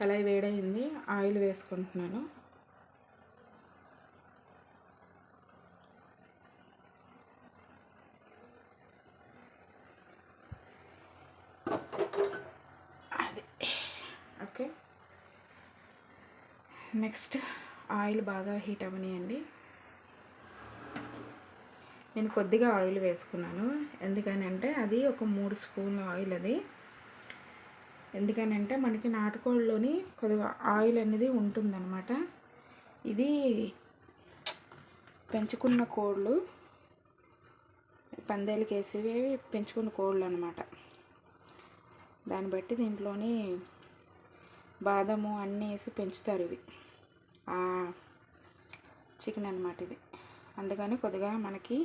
కళాయి వేడైంది ఆయిల్ వేసుకుంటున్నాను. అది. ఓకే. నెక్స్ట్ ఆయిల్ బాగా హీట్ అవ్వనియండి. నేను కొద్దిగా ఆయిల్ వేసుకున్నాను. ఎందుకని అంటే అది ఒక మూడు స్పూన్ల ఆయిల్ అది. ఎందుకనంటే మనకి నాటుకోళ్ళలోని కొద్దిగా ఆయిల్ అనేది ఉంటుందన్నమాట. ఇది పెంచుకున్న కోళ్ళు పందేలకి వేసేవి పెంచుకున్న కోళ్ళు అనమాట దాన్ని బట్టి దీంట్లోని బాదము అన్నీ వేసి పెంచుతారు ఇవి. చికెన్ అనమాట ఇది. అందుకని కొద్దిగా మనకి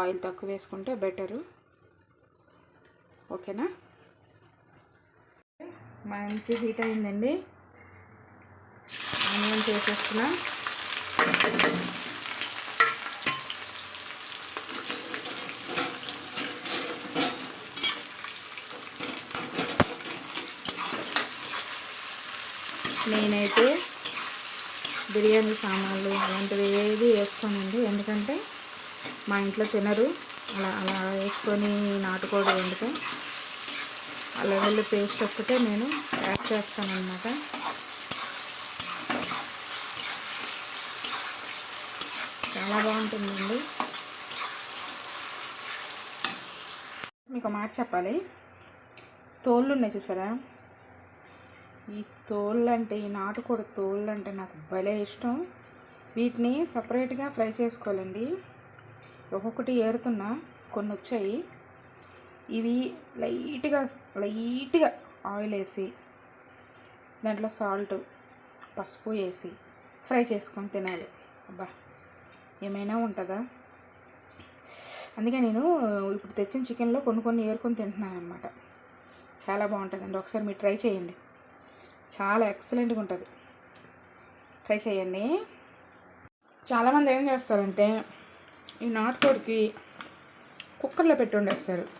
ఆయిల్ తక్కువ వేసుకుంటే బెటరు. ఓకేనా? మంచి హీట్ అయిందండి. ఆనియన్స్ వేసేస్తున్నా నేనైతే బిర్యానీ సామాన్లు అలాంటివి ఏది వేసుకోనండి. ఎందుకంటే మా ఇంట్లో తినరు. అలా అలా వేసుకొని నాటుకోవడం ఎందుకంటే ఆ లెవెల్లో పేస్ట్ ఒక్కటే నేను యాడ్ చేస్తాను అన్నమాట చాలా బాగుంటుందండి. మీకు మాట చెప్పాలి? తోళ్ళు ఉన్నాయి చూసారా? ఈ తోళ్ళు అంటే ఈ నాటుకోడి తోళ్ళు అంటే నాకు భలే ఇష్టం. వీటిని సపరేట్గా ఫ్రై చేసుకోవాలండి. ఒక్కొక్కటి ఏరుతున్నా కొన్ని వచ్చాయి ఇవి లైట్గా లైట్గా ఆయిల్ వేసి దాంట్లో సాల్ట్ పసుపు వేసి ఫ్రై చేసుకొని తినాలి. అబ్బా ఏమైనా ఉంటుందా? అందుకే నేను ఇప్పుడు తెచ్చిన చికెన్లో కొన్ని కొన్ని ఏరుకొని తింటున్నాను అనమాట చాలా బాగుంటుందండి. ఒకసారి మీరు ట్రై చేయండి. చాలా ఎక్సలెంట్గా ఉంటుంది. ట్రై చేయండి. చాలామంది ఏం చేస్తారంటే ఈ నాటుకోడికి కుక్కర్లో పెట్టి వండేస్తారు.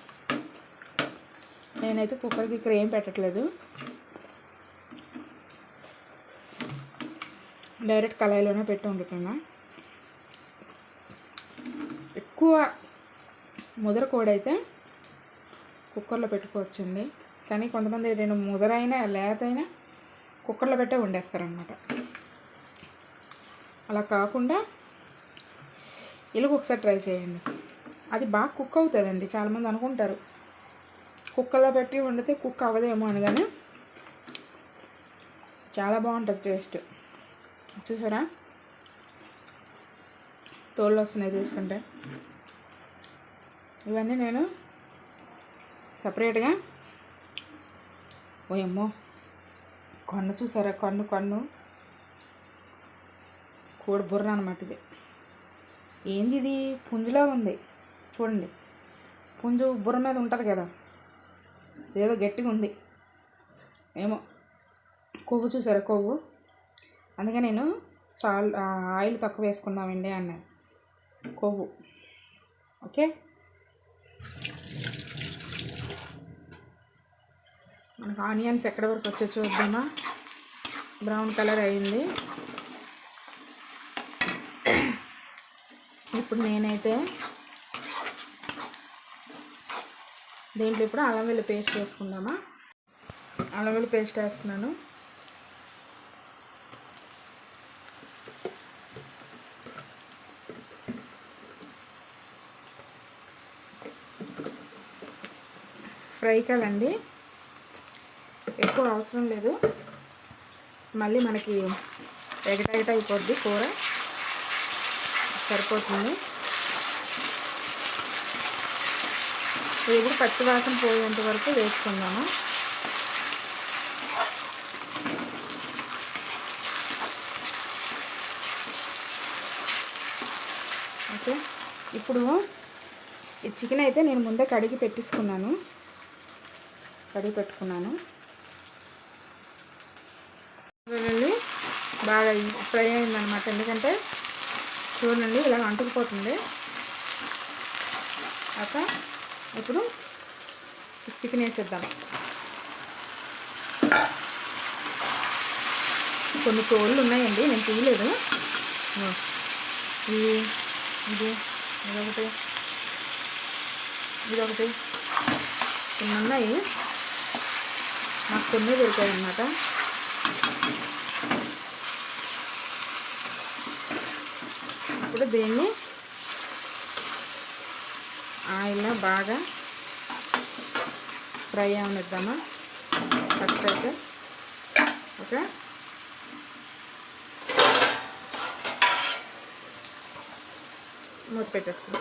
నేనైతే కుక్కర్కి క్రేమ్ ఏం పెట్టట్లేదు. డైరెక్ట్ కళాయిలోనే పెట్టి వండుతున్నా. ఎక్కువ ముదర కోడైతే కుక్కర్లో పెట్టుకోవచ్చండి. కానీ కొంతమంది నేను ముదరైనా లేతైనా కుక్కర్లో పెట్టే వండేస్తారనమాట అలా కాకుండా ఇలాగ ఒకసారి ట్రై చేయండి. అది బాగా కుక్ అవుతుందండి. చాలామంది అనుకుంటారు. కుక్కలో పెట్టి వండితే కుక్క అవ్వదేమో అనగానే చాలా బాగుంటుంది టేస్ట్. చూసారా? తోళ్ళు వస్తున్నాయి తీసుకుంటే. ఇవన్నీ నేను సపరేట్గా ఓయమ్మో కన్ను చూసారా? కన్ను కన్ను. కోడి బుర్ర అనమాట ఇది. ఏంది ఇది? పుంజులా ఉంది. చూడండి. పుంజు బుర్ర మీద ఉంటుంది కదా. ఏదో గట్టిగా ఉంది. ఏమో. కొవ్వు చూసారా కొవ్వు? అందుకే నేను సాల్ ఆయిల్ తక్కువ వేసుకుందామండి అన్నాను. కొవ్వు. ఓకే? మనకు ఆనియన్స్ ఎక్కడి వరకు వచ్చో చూద్దామా? బ్రౌన్ కలర్ అయింది. ఇప్పుడు నేనైతే దీంట్లో ఇప్పుడు అల్లం వెల్లి పేస్ట్ వేసుకుందామా? అల్లం వెల్లి పేస్ట్ వేస్తున్నాను. ఫ్రై కదండి? ఎక్కువ అవసరం లేదు. మళ్ళీ మనకి ఎగటెగట అయిపోద్ది కూర. సరిపోతుంది. ఇది ఇప్పుడు పచ్చి వాసన పోయేంత వరకు వేసుకుందాము. ఓకే. ఇప్పుడు ఈ చికెన్ అయితే నేను ముందే కడిగి పెట్టేసుకున్నాను. కడిగి పెట్టుకున్నాను. వెళ్ళి బాగా ఫ్రై అయిందనమాట ఎందుకంటే చూడండి ఇలా అంటుకుపోతుంది. అక్క ఇప్పుడు చికెన్ వేసేద్దాం. కొన్ని తోళ్ళు ఉన్నాయండి నేను తీయలేదు. ఇది ఇది ఇదొకటి. ఇదొకటి. కొన్ని ఉన్నాయి. నాకు కొన్ని దొరికాయి అన్నమాట ఇప్పుడు దీన్ని ఆయిల్లో బాగా ఫ్రై అవనిద్దామా? ఫస్ట్ అయితే ఓకే మూత పెట్టేస్తాం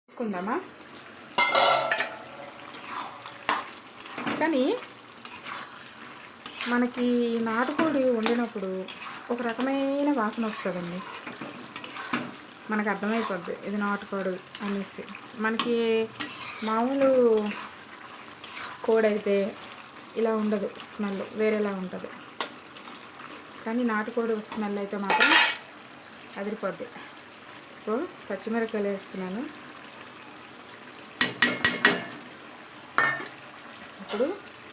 చూసుకుందామా కానీ మనకి నాటుకోడి వండినప్పుడు ఒక రకమైన వాసన వస్తుందండి. మనకు అర్థమైపోద్ది ఇది నాటుకోడు అనేసి. మనకి మామూలు కోడి అయితే ఇలా ఉండదు స్మెల్ వేరేలా ఉంటుంది. కానీ నాటుకోడి స్మెల్ అయితే మాత్రం అదిరిపోద్ది. ఇప్పుడు పచ్చిమిరపకాయలు వేస్తున్నాను. ఇప్పుడు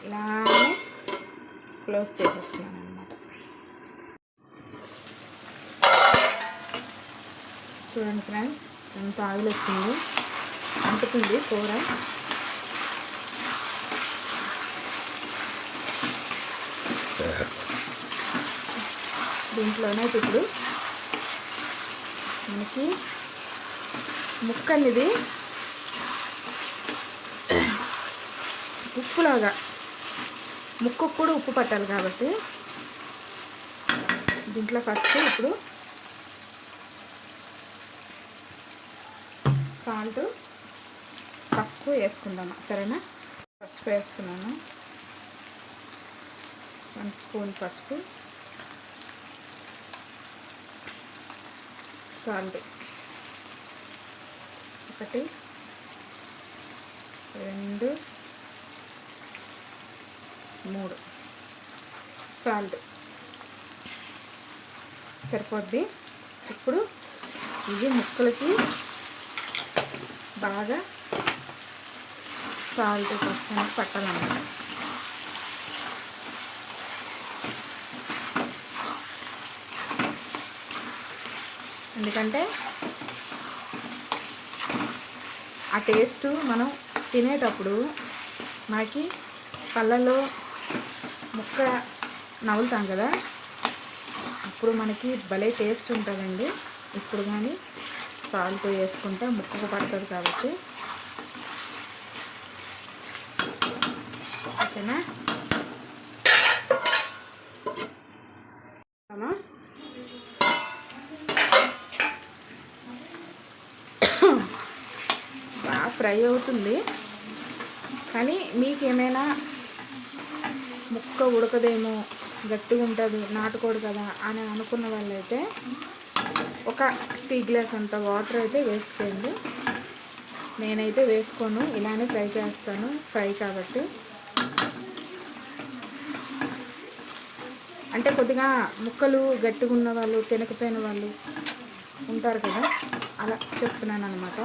ఇలానే క్లోజ్ చేసేస్తున్నాను అనమాట చూడండి ఫ్రెండ్స్ ఎంత ఆయిల్ వచ్చింది అంటుతుంది కూర. దీంట్లోనే ఇప్పుడు మనకి ముక్క అనేది ఉప్పులాగా ముక్కకు కూడా ఉప్పు పట్టాలి కాబట్టి దీంట్లో ఫస్ట్ ఇప్పుడు సాల్ట్ పసుపు వేసుకుందాం. సరేనా? పసుపు వేస్తున్నాను వన్ స్పూన్ పసుపు. సాల్ట్. ఒకటి రెండు మూడు. సాల్ట్. సరిపోద్ది? ఇప్పుడు ఇవి ముక్కలకి బాగా సాల్ట్ పసుపు పట్టాలన్నమాట. ఎందుకంటే ఆ టేస్ట్ మనం తినేటప్పుడు మనకి పళ్ళలో ముక్క నవ్వులుతాం కదా అప్పుడు మనకి భలే టేస్ట్ ఉంటుందండి. ఇప్పుడు కానీ సాల్ట్ వేసుకుంటే ముక్కకు పడుతుంది కాబట్టి. ఓకేనా? బాగా ఫ్రై అవుతుంది. కానీ మీకు ఏమైనా ముక్క ఉడకదేమో గట్టిగా ఉంటుంది నాటుకోడు కదా అని అనుకున్న వాళ్ళైతే ఒక టీ గ్లాస్ అంత వాటర్ అయితే వేసుకోండి. నేనైతే వేసుకోను ఇలానే ఫ్రై చేస్తాను ఫ్రై కాబట్టి. అంటే కొద్దిగా ముక్కలు గట్టిగా ఉన్న వాళ్ళు తినకపోయిన వాళ్ళు ఉంటారు కదా అలా చెప్తున్నాను అనమాట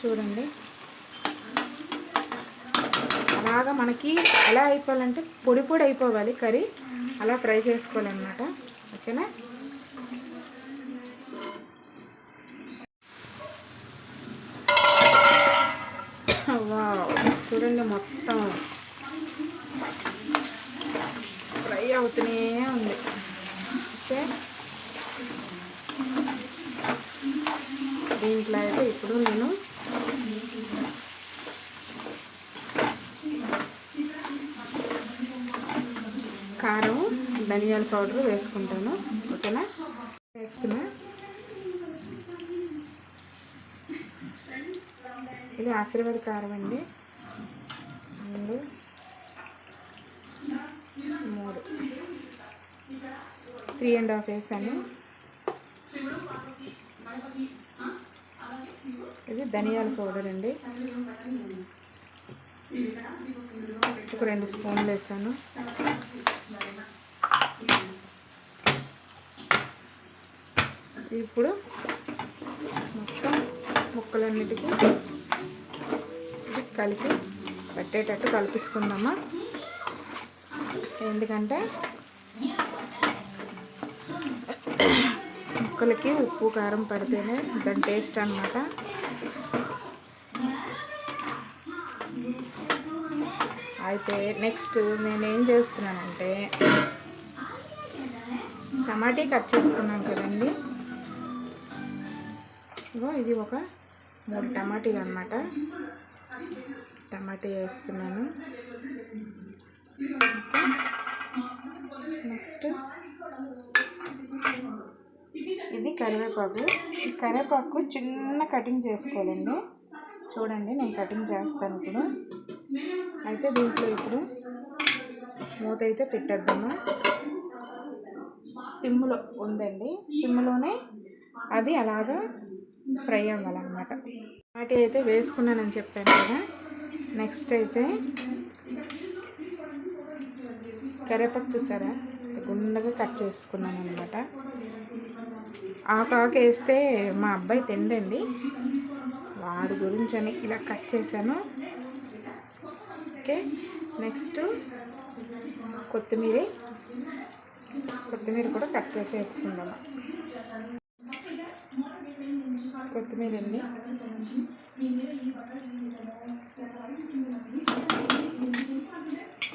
చూడండి. బాగా మనకి ఎలా అయిపోవాలంటే పొడి పొడి అయిపోవాలి కర్రీ అలా ఫ్రై చేసుకోవాలన్నమాట. ఓకేనా? వావ్ చూడండి మొత్తం. ఫ్రై అవుతూనే ఉంది. ఓకే? దీంట్లో అయితే ఇప్పుడు నేను ధనియాల పౌడర్ వేసుకుంటాను. ఓకేనా? వేసుకున్నా. ఇది ఆశీర్వాద కారం అండి. రెండు మూడు. త్రీ అండ్ హాఫ్ వేసాను. ఇది ధనియాల పౌడర్ అండి. ఒక రెండు స్పూన్లు వేసాను. ఇప్పుడు మొత్తం ముక్కలన్నిటికీ ఇది కలిపి పెట్టేటట్టు కలిపిసుకుందామా? ఎందుకంటే ముక్కలకి ఉప్పు కారం పడితేనే దాని టేస్ట్ అనమాట అయితే నెక్స్ట్ నేనేం చేస్తున్నానంటే టమాటీ కట్ చేసుకున్నాం కదండి. ఇగో ఇది ఒక మూడు టమాటీలు అనమాట టమాటీ వేస్తున్నాను. నెక్స్ట్ ఇది కరివేపాకు. ఈ కరివేపాకు చిన్న కటింగ్ చేసుకోవాలండి. చూడండి నేను కటింగ్ చేస్తాను ఇప్పుడు. అయితే దీంట్లో ఇప్పుడు మూత అయితే పెట్టేద్దాము. సిమ్లో ఉందండి. సిమ్లోనే అది అలాగా ఫ్రై అవ్వాలన్నమాట. వాటి అయితే వేసుకున్నానని చెప్పాను కదా. నెక్స్ట్ అయితే కరివేపాకు చూసారా? గుండగా కట్ చేసుకున్నాను అనమాట ఆకు వేస్తే మా అబ్బాయి తిండండి. వాడి గురించి అని ఇలా కట్ చేశాను. ఓకే నెక్స్ట్ కొత్తిమీర కొత్తిమీర కూడా కట్ చేసి వేసుకుందాము కొత్తిమీర అండి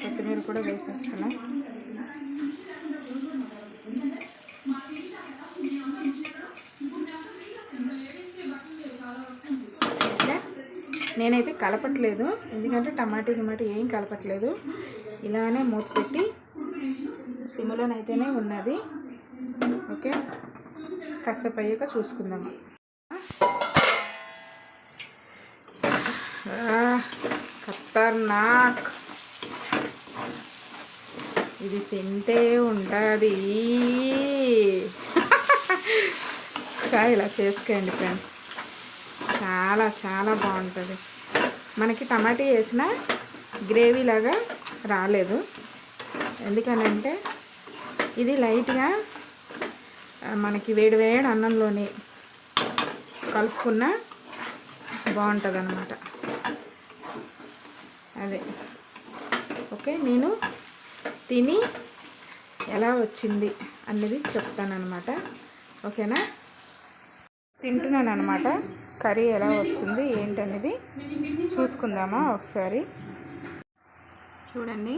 కొత్తిమీర కూడా వేసేస్తున్నాం. నేనైతే కలపట్లేదు. ఎందుకంటే టమాటా గిమాటా ఏం కలపట్లేదు. ఇలానే మూత పెట్టి సిమ్లోనైతేనే ఉన్నది. ఓకే? కాసేపు అయ్యాక చూసుకుందాము ఖతర్నాక్ ఇది తింటే ఉంటుంది. సార్ ఇలా చేసుకోండి ఫ్రెండ్స్. చాలా చాలా బాగుంటుంది. మనకి టమాటా వేసిన గ్రేవీ లాగా రాలేదు. ఎందుకనంటే ఇది లైట్గా మనకి వేడి వేడి అన్నంలోని కలుపుకున్న బాగుంటుంది అన్నమాట అదే. ఓకే నేను తిని ఎలా వచ్చింది అనేది చెప్తానమాట ఓకేనా? తింటున్నాను అనమాట కర్రీ ఎలా వస్తుంది ఏంటనేది చూసుకుందామా ఒకసారి? చూడండి.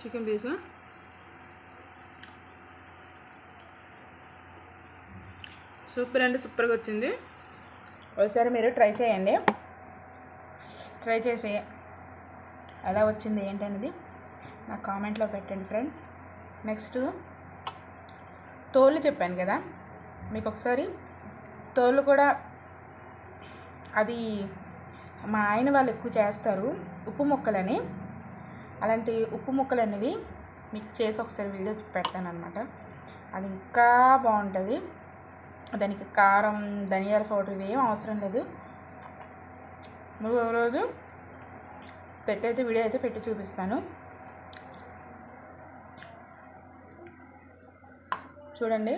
చికెన్ పీస్ సూపర్ అంటే సూపర్గా వచ్చింది. ఒకసారి మీరు ట్రై చేయండి. ట్రై చేసి ఎలా వచ్చింది ఏంటనేది నా కామెంట్లో పెట్టండి ఫ్రెండ్స్. నెక్స్ట్ తోలు చెప్పాను కదా మీకు ఒకసారి తోలు కూడా అది మా ఆయన వాళ్ళు ఎక్కువ చేస్తారు ఉప్పు ముక్కలని. అలాంటి ఉప్పు ముక్కలు అనేవి మీకు చేసి ఒకసారి వీడియో పెడతాను అనమాట అది ఇంకా బాగుంటుంది. దానికి కారం ధనియాల పౌడర్ ఇవి ఏం అవసరం లేదు. మూడో రోజు పెట్టయితే వీడియో అయితే పెట్టి చూపిస్తాను. చూడండి.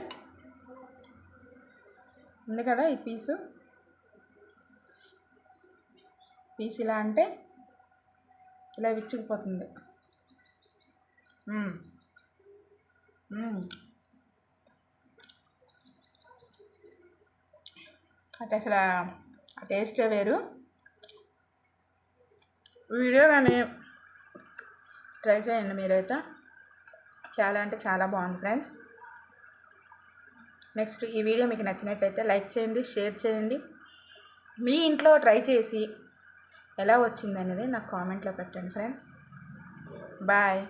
ఉంది కదా ఈ పీసు పీస్ ఇలా అంటే ఇలా విచ్చుకుపోతుంది. అంటే అసలు ఆ టేస్టే వేరు. వీడియో కానీ ట్రై చేయండి మీరైతే. చాలా అంటే చాలా బాగుంది ఫ్రెండ్స్. నెక్స్ట్ ఈ వీడియో మీకు నచ్చినట్టయితే లైక్ చేయండి షేర్ చేయండి. మీ ఇంట్లో ట్రై చేసి ఎలా వచ్చింది అనేది నాకు కామెంట్లో పెట్టండి ఫ్రెండ్స్. బాయ్.